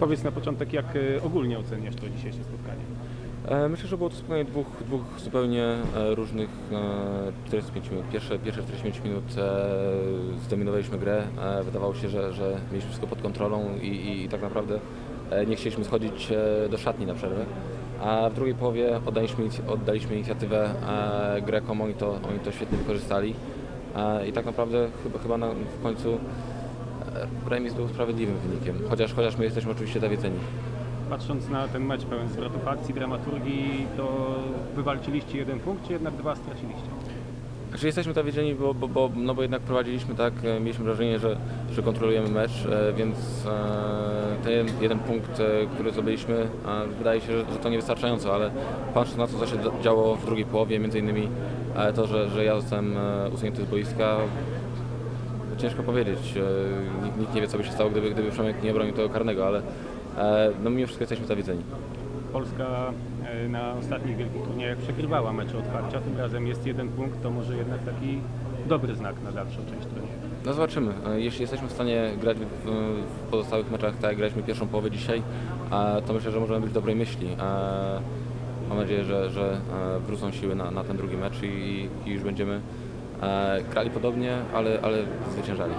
Powiedz na początek, jak e, ogólnie oceniasz to dzisiejsze spotkanie? E, Myślę, że było to spotkanie dwóch, dwóch zupełnie e, różnych e, 45 minut. Pierwsze, pierwsze 45 minut zdominowaliśmy grę. Wydawało się, że, że mieliśmy wszystko pod kontrolą i, i, i tak naprawdę nie chcieliśmy schodzić do szatni na przerwę. A w drugiej połowie oddaliśmy, oddaliśmy inicjatywę Grekom, oni to, oni to świetnie wykorzystali. I tak naprawdę chyba, chyba na, w końcu remis był sprawiedliwym wynikiem, chociaż, chociaż my jesteśmy oczywiście zawiedzeni. Patrząc na ten mecz pełen zwrotów akcji, dramaturgii, to wywalczyliście jeden punkt, czy jednak dwa straciliście? Znaczy jesteśmy zawiedzieni, bo, bo, bo, no bo jednak prowadziliśmy tak, e, mieliśmy wrażenie, że, że kontrolujemy mecz, e, więc e, ten jeden punkt, który zdobyliśmy, wydaje się, że, to niewystarczająco, ale patrząc na to, co się działo w drugiej połowie, między innymi to, że, że ja zostałem usunięty z boiska, ciężko powiedzieć. E, Nikt, nikt nie wie, co by się stało, gdyby, gdyby Przemek nie bronił tego karnego, ale e, no mimo wszystko jesteśmy zawiedzeni. Polska e, na ostatnich wielkich turniejach przegrywała mecze otwarcia, tym razem jest jeden punkt, to może jednak taki dobry znak na dalszą część turnieju. No zobaczymy. Jeśli jesteśmy w stanie grać w, w pozostałych meczach tak jak graliśmy pierwszą połowę dzisiaj, to myślę, że możemy być dobrej myśli. Mam nadzieję, że, że wrócą siły na, na ten drugi mecz i, i już będziemy grali podobnie, ale, ale zwyciężali.